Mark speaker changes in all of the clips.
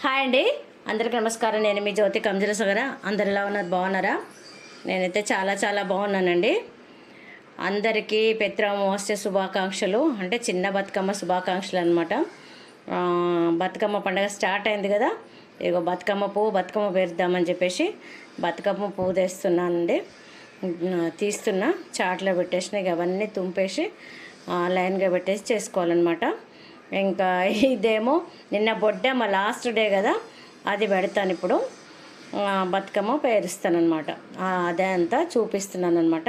Speaker 1: Hi అండి. అందరికీ నమస్కారం. నేను మీ జ్యోతి కంజల సగర. అందరు ఎలా ఉన్నారు? బాగున్నారా? నేనైతే చాలా చాలా బాగున్నానండి. అందరికీ పెత్రమోస్తే శుభాకాంక్షలు. అంటే చిన్న బతుకమ్మ శుభాకాంక్షలు అనమాట బతుకమ్మ పండుగ స్టార్ట్ అయింది కదా. ఇగో బతుకమ్మ పువ్వు బతుకమ్మ పేరుద్దామని చెప్పేసి బతుకమ్మ పువ్వు తెస్తున్నానండి. తీస్తున్నా. చాట్లో పెట్టేసిన. ఇక అవన్నీ తుంపేసి లైన్గా పెట్టేసి చేసుకోవాలన్నమాట. ఇంకా ఇదేమో నిన్న బొడ్డమ్మ లాస్ట్ డే కదా అది పెడతాను ఇప్పుడు. బతుకమ్మ పేరుస్తాను అనమాట అదే అంతా చూపిస్తున్నాను అనమాట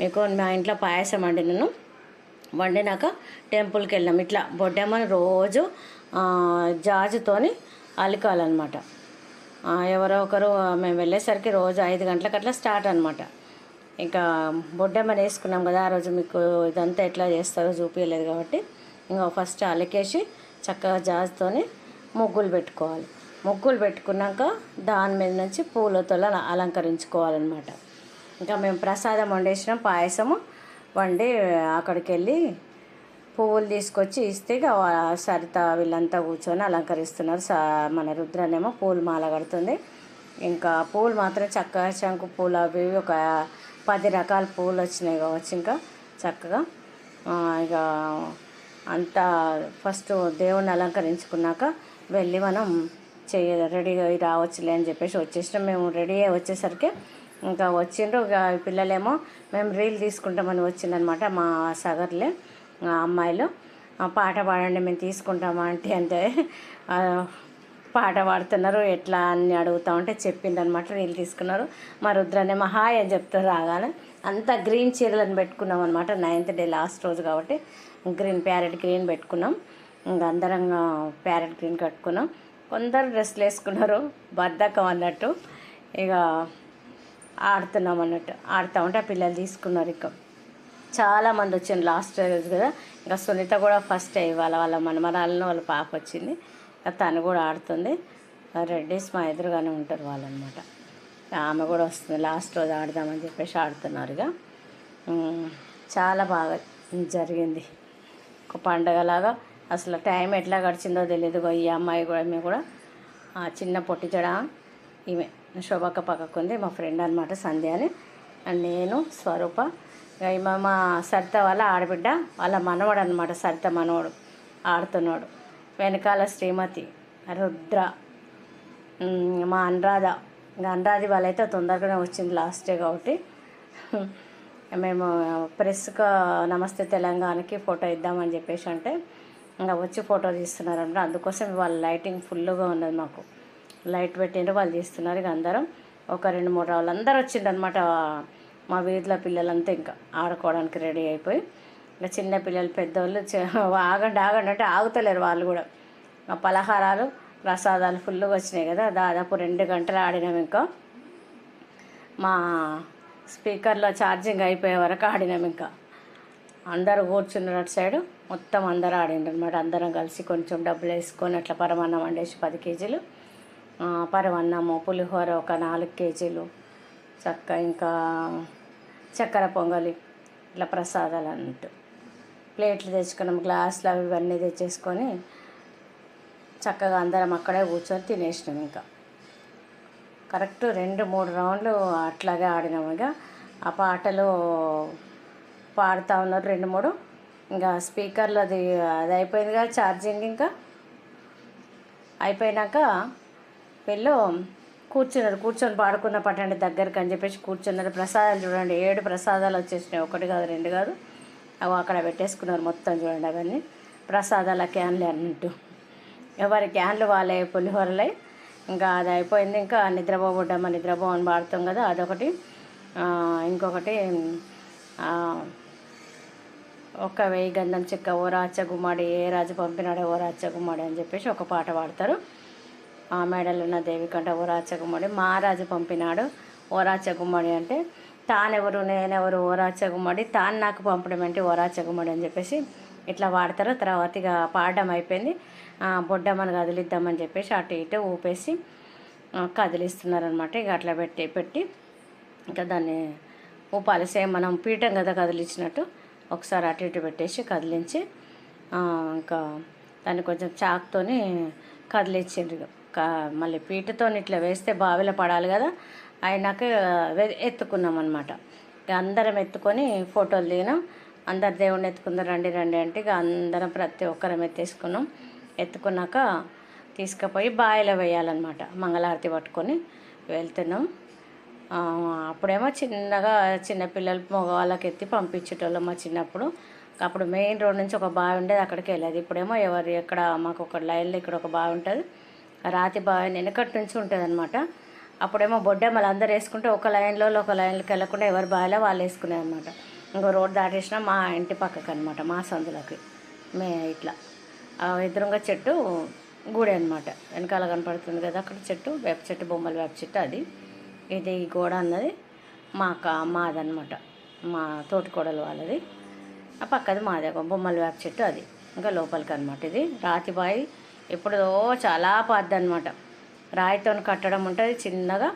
Speaker 1: మీకు మా ఇంట్లో పాయసం వండినాను. వండినాక టెంపుల్కి వెళ్ళాం ఇట్లా బొడ్డమ్మని రోజు జాజుతోని అలకాలన్నమాట ఎవరో ఒకరు మేము వెళ్ళేసరికి రోజు ఐదు గంటలకు అట్లా స్టార్ట్ అనమాట ఇంకా బొడ్డమ్మని వేసుకున్నాం కదా ఆ రోజు మీకు ఇదంతా ఎట్లా చేస్తారో చూపించలేదు కాబట్టి. ఇంకా ఫస్ట్ అలకేసి చక్కగా జాజ్తోని ముగ్గులు పెట్టుకోవాలి. ముగ్గులు పెట్టుకున్నాక దాని మీద నుంచి పూలతో అలా అలంకరించుకోవాలన్నమాట. ఇంకా మేము ప్రసాదం వండేసినాం పాయసము వండి అక్కడికి వెళ్ళి పువ్వులు తీసుకొచ్చి ఇస్తే ఇక సరిత వీళ్ళంతా కూర్చొని అలంకరిస్తున్నారు. సా మన రుద్రనేమో పూలు మాల కడుతుంది. ఇంకా పూలు మాత్రం చక్కగా శంకు పూలు అవి ఇవి ఒక పది రకాల పూలు వచ్చినాయి కావచ్చు ఇంకా చక్కగా. ఇక అంతా ఫస్ట్ దేవుణ్ణి అలంకరించుకున్నాక వెళ్ళి మనం చేయ రెడీగా అయి రావచ్చులే అని చెప్పేసి వచ్చేసినాం. మేము రెడీ అయ్యి వచ్చేసరికి ఇంకా వచ్చిండ్రు. ఇక పిల్లలేమో మేము రీల్ తీసుకుంటామని వచ్చిందనమాట మా సగర్లే అమ్మాయిలు. పాట పాడండి మేము తీసుకుంటామా అంటే అంటే పాట పాడుతున్నారు ఎట్లా అని అడుగుతా ఉంటే చెప్పిందనమాట రీల్ తీసుకున్నారు. మా రుద్రనే మహాయ అని చెప్తారు రాగానే అంతా గ్రీన్ చీరలను పెట్టుకున్నాం అనమాట నైన్త్ డే లాస్ట్ రోజు కాబట్టి గ్రీన్ ప్యారెట్ గ్రీన్ పెట్టుకున్నాం. ఇంకా అందరం ప్యారెట్ గ్రీన్ కట్టుకున్నాం. కొందరు డ్రెస్సులు వేసుకున్నారు బద్దకం అన్నట్టు. ఇక ఆడుతున్నాం అన్నట్టు. ఆడుతూ ఉంటే ఆ పిల్లలు తీసుకున్నారు ఇక. చాలా మంది వచ్చింది లాస్ట్ రోజు కదా. ఇంకా సునీత కూడా ఫస్ట్ ఇవాళ వాళ్ళ మనమరాలను వాళ్ళ పాప వచ్చింది. తను కూడా ఆడుతుంది. రెడ్డిస్ మా ఎదురుగానే ఉంటారు వాళ్ళనమాట ఆమె కూడా వస్తుంది. లాస్ట్ రోజు ఆడదామని చెప్పేసి ఆడుతున్నారు ఇక చాలా బాగా జరిగింది. ఒక పండగలాగా. అసలు టైం ఎట్లా గడిచిందో తెలియదు ఈ అమ్మాయి కూడా మేము కూడా. ఆ చిన్న పొట్టిచడ ఈమె శోభక్క పక్కకు ఉంది మా ఫ్రెండ్ అనమాట సంధ్య అని. నేను స్వరూప. ఇక ఈమె మా సరిత వాళ్ళ ఆడబిడ్డ వాళ్ళ మనవడు అనమాట సరిత మనవడు ఆడుతున్నాడు. వెనకాల శ్రీమతి రుద్ర మా అనురాధ. ఇంకా అనురాధి వాళ్ళైతే తొందరగానే వచ్చింది లాస్ట్ డే కాబట్టి. మేము ప్రెస్కు నమస్తే తెలంగాణకి ఫోటో ఇద్దామని చెప్పేసి అంటే ఇంకా వచ్చి ఫోటో తీస్తున్నారంట. అందుకోసం వాళ్ళ లైటింగ్ ఫుల్గా ఉన్నది మాకు. లైట్ పెట్టిండ్రు వాళ్ళు తీస్తున్నారు ఇక అందరం. ఒక రెండు మూడు రోజులు అందరూ వచ్చిండనమాట మా వీధిలో పిల్లలంతా ఇంకా ఆడుకోవడానికి రెడీ అయిపోయి. ఇంకా చిన్నపిల్లలు పెద్దవాళ్ళు పెద్దోళ్ళు ఆగండి ఆగండి అంటే ఆగుతలేరు వాళ్ళు కూడా. ఆ పలహారాలు ప్రసాదాలు ఫుల్గా వచ్చినాయి కదా దాదాపు రెండు గంటలు ఆడినాం ఇంకా. మా స్పీకర్లో ఛార్జింగ్ అయిపోయే వరకు ఆడినాం ఇంకా. అందరూ కూర్చున్నారు అటు సైడు మొత్తం అందరూ ఆడిండ్రు అనమాట అందరం కలిసి కొంచెం డబ్బులు వేసుకొని అట్లా పరమాన్నం వండేసి పది కేజీలు. పరమాన్నము పులిహోర ఒక నాలుగు కేజీలు చక్క ఇంకా చక్కెర పొంగలి ఇట్లా ప్రసాదాలు అన్నట్టు ప్లేట్లు తెచ్చుకున్నాం గ్లాసులు అవి ఇవన్నీ తెచ్చేసుకొని చక్కగా అందరం అక్కడే కూర్చొని తినేసినాం ఇంకా. కరెక్ట్ రెండు మూడు రౌండ్లు అట్లాగే ఆడినాము ఇక. ఆ పాటలు పాడుతూ ఉన్నారు రెండు మూడు. ఇంకా స్పీకర్లు అది అది అయిపోయింది కదా ఛార్జింగ్ ఇంకా. అయిపోయినాక వీళ్ళు కూర్చున్నారు కూర్చొని పాడుకున్న పట్టండి దగ్గరికి అని చెప్పేసి కూర్చున్నారు. ప్రసాదాలు చూడండి ఏడు ప్రసాదాలు వచ్చేసినాయి. ఒకటి కాదు రెండు కాదు. అవి అక్కడ పెట్టేసుకున్నారు మొత్తం చూడండి అవన్నీ. ప్రసాదాల క్యాన్లు అన్నట్టు. ఎవరి క్యాన్లు వాళ్ళే పులిహోరలై. ఇంకా అది అయిపోయింది. ఇంకా నిద్రపోబడ్డామా నిద్రపో అని పాడుతాం కదా అదొకటి. ఇంకొకటి ఒక వెయ్యి గంధం చెక్క ఓ రాచ గుమ్మడి ఏ రాజు పంపినాడు ఓ రాచ గుమ్మడి అని చెప్పేసి ఒక పాట పాడతారు. ఆ మేడలున్న దేవి కంట ఓ రాచ గుమ్మడి. మహారాజు పంపినాడు ఓ రాచ గుమ్మడి అంటే తానెవరు నేనెవరు ఓ తాను నాకు పంపడం అంటే ఓ అని చెప్పేసి ఇట్లా వాడతారు. తర్వాత ఇక పాడడం అయిపోయింది. ఆ, కదిలిద్దామని చెప్పేసి అటు ఇటు ఊపేసి కదిలిస్తున్నారనమాట ఇక అట్లా పెట్టి పెట్టి ఇంకా దాన్ని ఊపాలి. సేమ్ మనం పీఠం కదా కదిలించినట్టు. ఒకసారి అటు ఇటు పెట్టేసి కదిలించి ఇంకా దాన్ని కొంచెం చాక్తోని కదిలిచ్చిండ్రు మళ్ళీ పీటతో ఇట్లా వేస్తే బావిలో పడాలి కదా అయినాక ఎత్తుకున్నాం అనమాట ఇక అందరం ఎత్తుకొని ఫోటోలు దిగినాం. అందరు దేవుడిని ఎత్తుకుందాం రండి రండి అంటే ఇక అందరం ప్రతి ఒక్కరం ఎత్తేసుకున్నాం. ఎత్తుకున్నాక తీసుకుపోయి బావిలో వేయాలన్నమాట. మంగళారతి పట్టుకొని వెళ్తున్నాం. అప్పుడేమో చిన్నగా చిన్నపిల్లలు మగవాళ్ళకి ఎత్తి పంపించేటోళ్ళం మా చిన్నప్పుడు. అప్పుడు మెయిన్ రోడ్ నుంచి ఒక బావి ఉండేది అక్కడికి వెళ్ళేది. ఇప్పుడేమో ఎవరు ఎక్కడ మాకు ఒక లైన్లో ఇక్కడ ఒక బావి ఉంటుంది. రాతి బావి వెనకటి నుంచి ఉంటుంది అనమాట అప్పుడేమో బొడ్డెమ్మలు అందరు వేసుకుంటే ఒక లైన్లో ఒక లైన్లోకి వెళ్ళకుండా ఎవరి బావిలో వాళ్ళు వేసుకునేది అనమాట ఇంకో రోడ్ దాటేసినా మా ఇంటి పక్కకు అనమాట మా సందులకి. మే ఇట్లా. ఎదురుగా చెట్టు గుడి అనమాట వెనకాల కనపడుతుంది కదా అక్కడ చెట్టు వేప చెట్టు బొమ్మల వేప చెట్టు అది. ఇది ఈ గోడ అన్నది మా కా మాదనమాట మా తోటికోడలు వాళ్ళది. ఆ పక్కది మాదే బొమ్మల వేప చెట్టు అది. ఇంకా లోపలికి అనమాట ఇది. రాతిబాయి ఎప్పుడో చాలా పాద్ది అనమాట రాయితో కట్టడం ఉంటుంది చిన్నగా.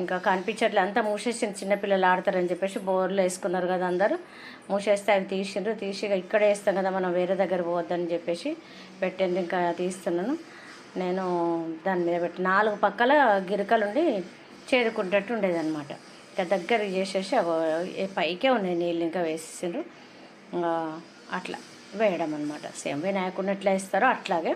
Speaker 1: ఇంకా కనిపించట్లే. అంతా మూసేసింది. చిన్నపిల్లలు ఆడతారని చెప్పేసి బోర్లు వేసుకున్నారు కదా అందరూ. మూసేస్తే అవి తీసిండ్రు. తీసి ఇక ఇక్కడ వేస్తాం కదా మనం వేరే దగ్గర పోవద్దని చెప్పేసి పెట్టండి ఇంకా తీస్తున్నాను. నేను దాని మీద పెట్టి నాలుగు పక్కల గిరికలుండి చేరుకుంటట్టు ఉండేదన్నమాట. ఇంకా దగ్గర చేసేసి పైకే ఉన్నాయి నీళ్ళు ఇంకా వేసేసిండ్రు. అట్లా వేయడం అనమాట సేమ్ వినాయకుడిని ఎట్లా ఇస్తారో అట్లాగే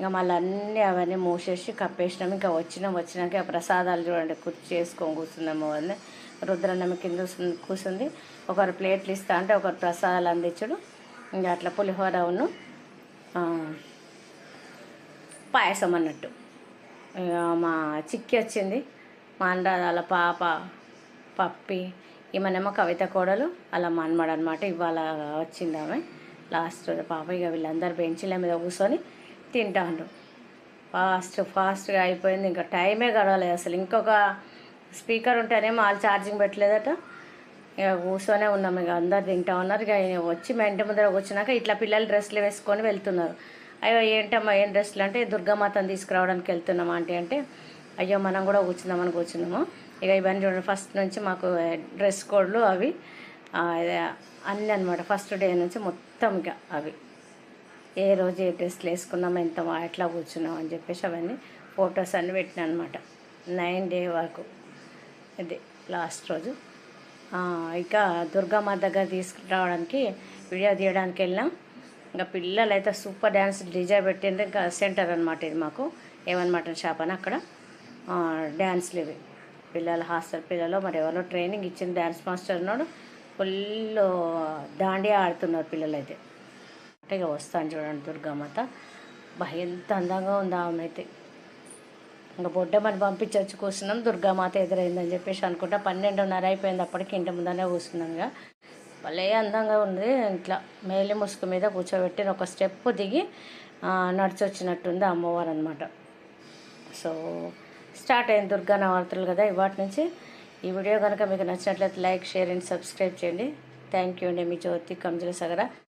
Speaker 1: ఇంకా మళ్ళీ అన్నీ అవన్నీ మూసేసి కప్పేసినాం. ఇంకా వచ్చినాం వచ్చినాక ప్రసాదాలు చూడండి కుర్చీ చేసుకొని కూర్చున్నాము అని రుద్రన్నమ్మ కింద కూర్చుంది- ఒకరు ప్లేట్లు ఇస్తా అంటే ఒకరు ప్రసాదాలు అందించడు. ఇంకా అట్లా పులిహోర ఉన్ను పాయసం అన్నట్టు. ఇక మా చిక్కి వచ్చింది. మా అన్నదాల పాప పప్పి ఈమెనేమో కవిత కోడలు అలా మనమడు అనమాట ఇవాళ వచ్చింది ఆమె లాస్ట్ పాప ఇక వీళ్ళందరూ బెంచీల మీద కూర్చొని తింటాండ్రు. ఫాస్ట్ ఫాస్ట్గా అయిపోయింది. ఇంకా టైమే గడవలేదు అసలు. ఇంకొక స్పీకర్ ఉంటేనేమో వాళ్ళు ఛార్జింగ్ పెట్టలేదట. ఇక కూర్చొనే ఉన్నాం. ఇక అందరు తింటా ఉన్నారు. ఇక వచ్చి మా ఇంటి ముందర వచ్చినాక ఇట్లా పిల్లలు డ్రెస్సులు వేసుకొని వెళ్తున్నారు. అయ్యో ఏంటమ్మా ఏం డ్రెస్సులు? అంటే దుర్గామాతను తీసుకురావడానికి వెళ్తున్నాం అంటే అంటే అయ్యో మనం కూడా కూర్చుందామని కూర్చున్నాము. ఇక ఇవన్నీ చూడండి. ఫస్ట్ నుంచి మాకు డ్రెస్ కోడ్లు అవి అన్నీ అనమాట ఫస్ట్ డే నుంచి మొత్తం ఇక అవి. ఏ రోజు ఏ డ్రెస్లు వేసుకున్నాం ఎంత ఎట్లా కూర్చున్నాం అని చెప్పేసి అవన్నీ ఫొటోస్ అన్నీ పెట్టినా అనమాట నైన్ డే వరకు. ఇది లాస్ట్ రోజు. ఇక దుర్గామాత దగ్గర తీసుకురావడానికి వీడియో తీయడానికి వెళ్ళాం ఇంకా పిల్లలు అయితే సూపర్ డ్యాన్స్ డిజై పెట్టింది ఇంకా సెంటర్ అనమాట ఇది మాకు. ఏమన్నమాట షాప్ అని అక్కడ. డ్యాన్స్లు ఇవి. పిల్లల హాస్టల్ పిల్లలు మరి ఎవరో ట్రైనింగ్ ఇచ్చిన డ్యాన్స్ మాస్టర్ ఉన్నాడు. ఫుల్ దాండి ఆడుతున్నారు పిల్లలైతే. అంటే ఇక వస్తాను చూడండి దుర్గామాత ఎంత అందంగా ఉంది ఆమె అయితే ఇంకా బొడ్డమని పంపించవచ్చు కూర్చున్నాం. దుర్గామాత ఎదురైందని చెప్పేసి అనుకుంటా. పన్నెండున్నర అయిపోయింది అప్పటికి ఇంటి ముందనే కూర్చున్నాం ఇక. భలే అందంగా ఉంది. ఇట్లా మేలి ముసుగు మీద కూర్చోబెట్టి ఒక స్టెప్ దిగి నడిచొచ్చినట్టుంది అమ్మవారు అనమాట సో స్టార్ట్ అయింది దుర్గా నవరాత్రులు కదా ఇవాటి నుంచి. ఈ వీడియో కనుక మీకు నచ్చినట్లయితే లైక్ షేర్ అండ్ సబ్స్క్రైబ్ చేయండి. థ్యాంక్ యూ అండి మీ జ్యోతి కంజుల సగర.